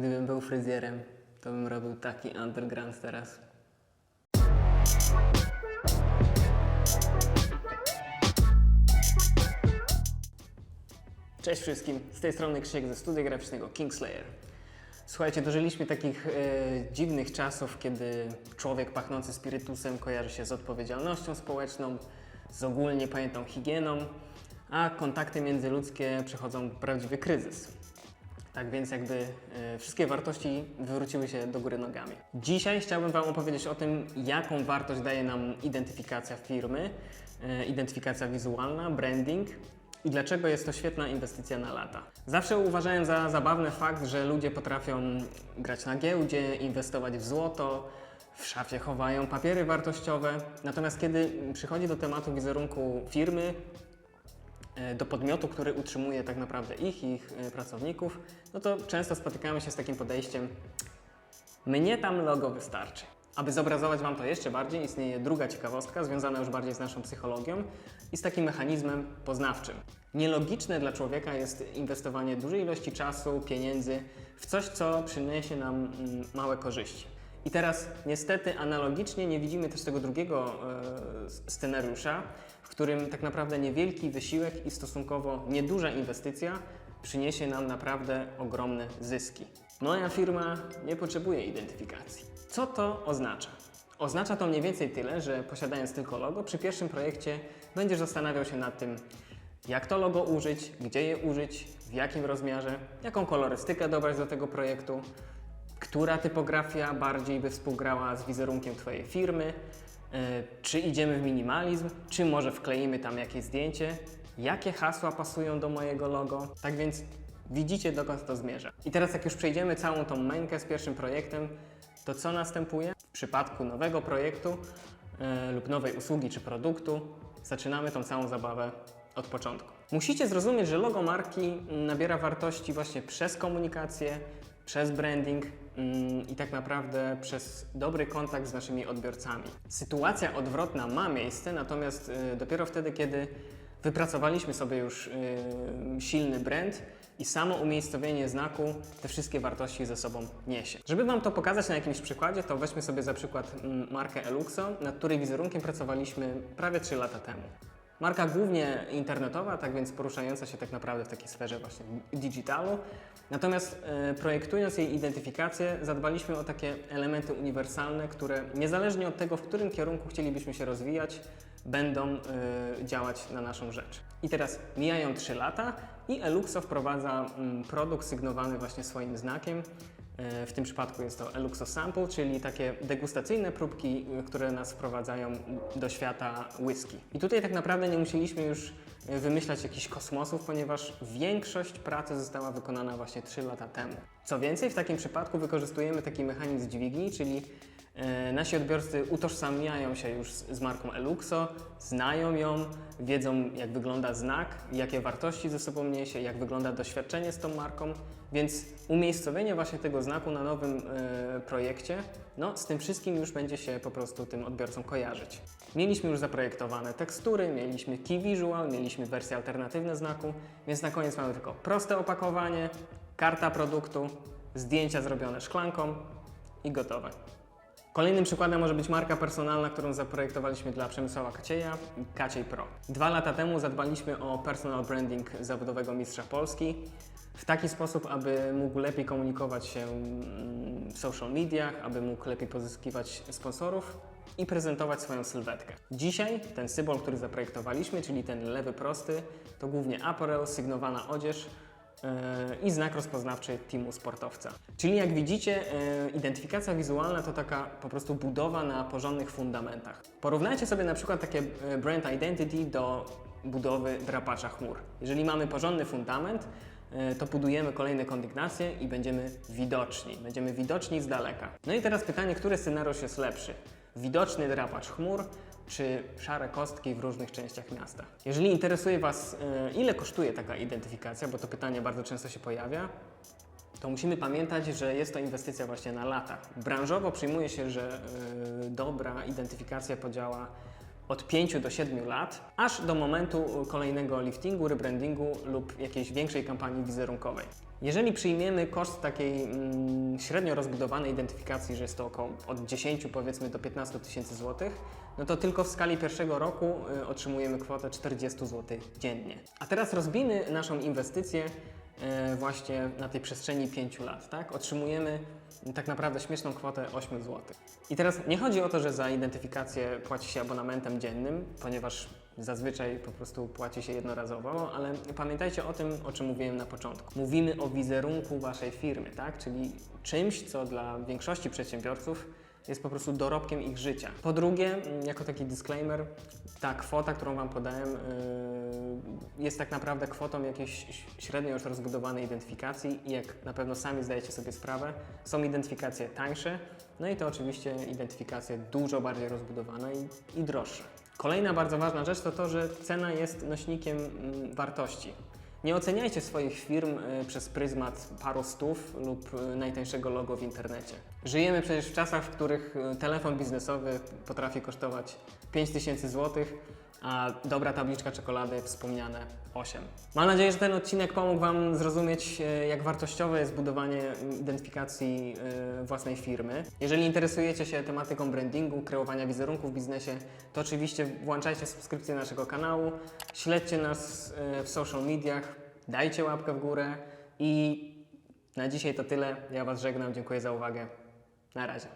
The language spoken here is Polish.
Gdybym był fryzjerem, to bym robił taki underground teraz. Cześć wszystkim, z tej strony Krzysiek ze studia graficznego Kingslayer. Słuchajcie, dożyliśmy takich e, dziwnych czasów, kiedy człowiek pachnący spirytusem kojarzy się z odpowiedzialnością społeczną, z ogólnie pojętą higieną, a kontakty międzyludzkie przechodzą prawdziwy kryzys. Tak więc jakby e, wszystkie wartości wywróciły się do góry nogami. Dzisiaj chciałbym Wam opowiedzieć o tym, jaką wartość daje nam identyfikacja firmy, e, identyfikacja wizualna, branding i dlaczego jest to świetna inwestycja na lata. Zawsze uważałem za zabawny fakt, że ludzie potrafią grać na giełdzie, inwestować w złoto, w szafie chowają papiery wartościowe, natomiast kiedy przychodzi do tematu wizerunku firmy, do podmiotu, który utrzymuje tak naprawdę ich i ich e, pracowników, no to często spotykamy się z takim podejściem mnie tam logo wystarczy. Aby zobrazować Wam to jeszcze bardziej, istnieje druga ciekawostka związana już bardziej z naszą psychologią i z takim mechanizmem poznawczym. Nielogiczne dla człowieka jest inwestowanie dużej ilości czasu, pieniędzy w coś, co przyniesie nam mm, małe korzyści. I teraz niestety analogicznie nie widzimy też tego drugiego e, scenariusza, w którym tak naprawdę niewielki wysiłek i stosunkowo nieduża inwestycja przyniesie nam naprawdę ogromne zyski. Moja firma nie potrzebuje identyfikacji. Co to oznacza? Oznacza to mniej więcej tyle, że posiadając tylko logo, przy pierwszym projekcie będziesz zastanawiał się nad tym, jak to logo użyć, gdzie je użyć, w jakim rozmiarze, jaką kolorystykę dobrać do tego projektu, która typografia bardziej by współgrała z wizerunkiem Twojej firmy, e, czy idziemy w minimalizm, czy może wkleimy tam jakieś zdjęcie, jakie hasła pasują do mojego logo. Tak więc widzicie, dokąd to zmierza. I teraz, jak już przejdziemy całą tą mękę z pierwszym projektem, to co następuje? W przypadku nowego projektu e, lub nowej usługi czy produktu, zaczynamy tą całą zabawę od początku. Musicie zrozumieć, że logo marki nabiera wartości właśnie przez komunikację, przez branding mm, i tak naprawdę przez dobry kontakt z naszymi odbiorcami. Sytuacja odwrotna ma miejsce, natomiast y, dopiero wtedy, kiedy wypracowaliśmy sobie już y, silny brand i samo umiejscowienie znaku te wszystkie wartości ze sobą niesie. Żeby Wam to pokazać na jakimś przykładzie, to weźmy sobie za przykład mm, markę Eluxo, nad której wizerunkiem pracowaliśmy prawie 3 lata temu. Marka głównie internetowa, tak więc poruszająca się tak naprawdę w takiej sferze właśnie digitalu. Natomiast e, projektując jej identyfikację, zadbaliśmy o takie elementy uniwersalne, które niezależnie od tego, w którym kierunku chcielibyśmy się rozwijać, będą e, działać na naszą rzecz. I teraz mijają 3 lata i Eluxo wprowadza mm, produkt sygnowany właśnie swoim znakiem. E, W tym przypadku jest to Eluxo Sample, czyli takie degustacyjne próbki, y, które nas wprowadzają do świata whisky. I tutaj tak naprawdę nie musieliśmy już y, wymyślać jakichś kosmosów, ponieważ większość pracy została wykonana właśnie 3 lata temu. Co więcej, w takim przypadku wykorzystujemy taki mechanizm dźwigni, czyli e, nasi odbiorcy utożsamiają się już z, marką Eluxo, znają ją, wiedzą jak wygląda znak, jakie wartości ze sobą niesie, jak wygląda doświadczenie z tą marką, więc umiejscowienie właśnie tego znaku na nowym e, projekcie, no z tym wszystkim już będzie się po prostu tym odbiorcom kojarzyć. Mieliśmy już zaprojektowane tekstury, mieliśmy key visual, mieliśmy wersje alternatywne znaku, więc na koniec mamy tylko proste opakowanie, karta produktu, zdjęcia zrobione szklanką i gotowe. Kolejnym przykładem może być marka personalna, którą zaprojektowaliśmy dla Przemysława Kacieja, Kaciej Pro. Dwa lata temu zadbaliśmy o personal branding zawodowego mistrza Polski w taki sposób, aby mógł lepiej komunikować się mm, w social mediach, aby mógł lepiej pozyskiwać sponsorów i prezentować swoją sylwetkę. Dzisiaj ten symbol, który zaprojektowaliśmy, czyli ten lewy prosty, to głównie apparel, sygnowana odzież, i znak rozpoznawczy teamu sportowca. Czyli jak widzicie, yy, identyfikacja wizualna to taka po prostu budowa na porządnych fundamentach. Porównajcie sobie na przykład takie yy, brand identity do budowy drapacza chmur. Jeżeli mamy porządny fundament, to budujemy kolejne kondygnacje i będziemy widoczni. Będziemy widoczni z daleka. No i teraz pytanie, który scenariusz jest lepszy? Widoczny drapacz chmur czy szare kostki w różnych częściach miasta. Jeżeli interesuje Was, e, ile kosztuje taka identyfikacja, bo to pytanie bardzo często się pojawia, to musimy pamiętać, że jest to inwestycja właśnie na lata. Branżowo przyjmuje się, że e, dobra identyfikacja podziała od 5 do 7 lat, aż do momentu kolejnego liftingu, rebrandingu lub jakiejś większej kampanii wizerunkowej. Jeżeli przyjmiemy koszt takiej mm, średnio rozbudowanej identyfikacji, że jest to około od 10 powiedzmy do 15 tysięcy złotych, no to tylko w skali pierwszego roku y, otrzymujemy kwotę 40 zł dziennie. A teraz rozbijmy naszą inwestycję e, właśnie na tej przestrzeni 5 lat, tak? Otrzymujemy tak naprawdę śmieszną kwotę 8 zł. I teraz nie chodzi o to, że za identyfikację płaci się abonamentem dziennym, ponieważ zazwyczaj po prostu płaci się jednorazowo, ale pamiętajcie o tym, o czym mówiłem na początku. Mówimy o wizerunku waszej firmy, tak? Czyli czymś, co dla większości przedsiębiorców jest po prostu dorobkiem ich życia. Po drugie, mm, jako taki disclaimer, ta kwota, którą Wam podałem, yy, jest tak naprawdę kwotą jakiejś średnio już rozbudowanej identyfikacji i jak na pewno sami zdajecie sobie sprawę, są identyfikacje tańsze, no i to oczywiście identyfikacje dużo bardziej rozbudowane i, i droższe. Kolejna bardzo ważna rzecz to to, że cena jest nośnikiem mm, wartości. Nie oceniajcie swoich firm y, przez pryzmat paru stów lub y, najtańszego logo w internecie. Żyjemy przecież w czasach, w których y, telefon biznesowy potrafi kosztować 5000 zł, a dobra tabliczka czekolady wspomniane 8. Mam nadzieję, że ten odcinek pomógł Wam zrozumieć, jak wartościowe jest budowanie identyfikacji własnej firmy. Jeżeli interesujecie się tematyką brandingu, kreowania wizerunku w biznesie, to oczywiście włączajcie subskrypcję naszego kanału, śledźcie nas w social mediach, Dajcie łapkę w górę i na dzisiaj to tyle. Ja Was żegnam, dziękuję za uwagę. Na razie.